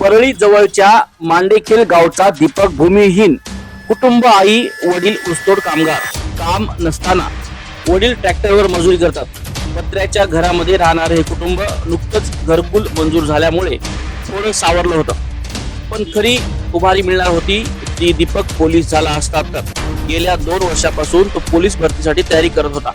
परळी जवळच्या मांडेखेल गावचा दीपक भूमिहीन कुटुंब आई वडील ऊसतोड कामगार. काम नसताना वडील ट्रॅक्टरवर मजुरी करतात. पत्र्याच्या घरामध्ये राहणारे हे कुटुंब नुकतंच घरकुल मंजूर झाल्यामुळे थोडं सावरलं होतं. पण खरी उभारी मिळणार होती ती दीपक पोलीस झाला असता तर. गेल्या दोन वर्षापासून तो पोलीस भरतीसाठी तयारी करत होता.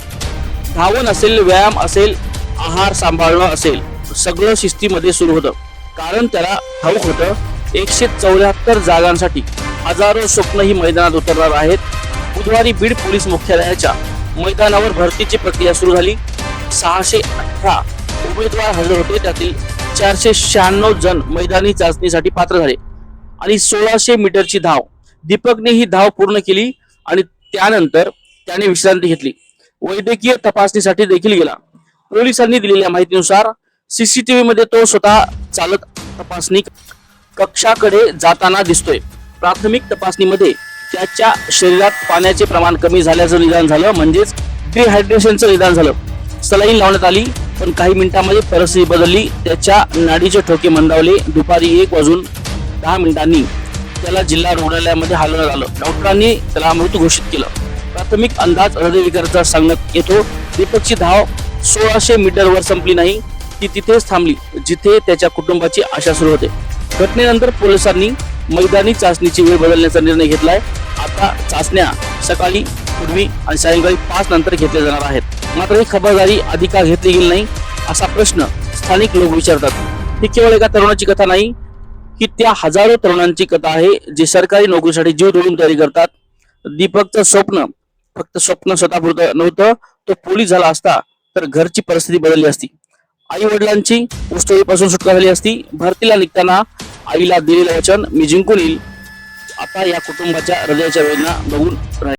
धावण असेल व्यायाम असेल आहार सांभाळणं असेल सगळं शिस्तीमध्ये सुरू होतं. कारण त्याला ठाऊक होतं. एकशे चौऱ्याहत्तर जागांसाठी हजारो स्वप्न ही मैदानात उतरणार आहेत. बुधवारी बीड पोलीस मुख्यालयाच्या मैदानावर भरतीची प्रक्रिया सुरू झाली. सहाशे अठरा उमेदवार हजर होते. त्यातील चारशे शहाण्णव जण मैदानी चाचणीसाठी पात्र झाले. आणि सोळाशे मीटरची धाव. दीपकने ही धाव पूर्ण केली आणि त्यानंतर त्याने विश्रांती घेतली. वैद्यकीय तपासणीसाठी देखील गेला. पोलिसांनी दिलेल्या माहितीनुसार सीसीटीव्ही मध्ये तो स्वतः चालत तपासणी कक्षाकडे जाताना दिसतोय. प्राथमिक तपासणीमध्ये त्याच्या शरीरात पाण्याचे प्रमाण कमी झाल्याचं निदान झालं म्हणजेच डिहायड्रेशनचं निदान झालं. सलाईन लावण्यात आली पण काही मिनिटांमध्ये परिस्थिती बदलली. त्याच्या नाडीचे ठोके मंदावले. दुपारी एक वाजून दहा मिनिटांनी त्याला जिल्हा रुग्णालयामध्ये हलवण्यात आलं. डॉक्टरांनी त्याला मृत घोषित केलं. प्राथमिक अंदाज हृदयविकाराचा सांगण्यात येतो. दीपकची धाव सोळाशे मीटरवर संपली नाही. ती तिथेच थांबली जिथे त्याच्या कुटुंबाची आशा सुरू होते. घटनेनंतर पोलिसांनी मैदानी चाचणीची वेळ बदलण्याचा निर्णय घेतलाय. आता चाचण्या सकाळी पूर्वी आणि सायंकाळी पाच नंतर घेतल्या जाणार आहेत. मात्र ही खबरदारी आधी का घेतली गेली नाही असा प्रश्न स्थानिक लोक विचारतात. ही केवळ एका तरुणाची कथा नाही ही त्या हजारो तरुणांची कथा आहे जे सरकारी नोकरीसाठी जीव तोडून तयारी करतात. दीपकचं स्वप्न फक्त स्वप्न स्वतःपुरतं नव्हतं तो पोलीस झाला असता तर घरची परिस्थिती बदलली असती. आई वडिलांची ऊसतोडीपासून सुटका झाली असती. भरतीला निघताना आईला दिलेलं वचन मी जिंकून येईल. आता या कुटुंबाच्या हृदयाच्या वेदना बघून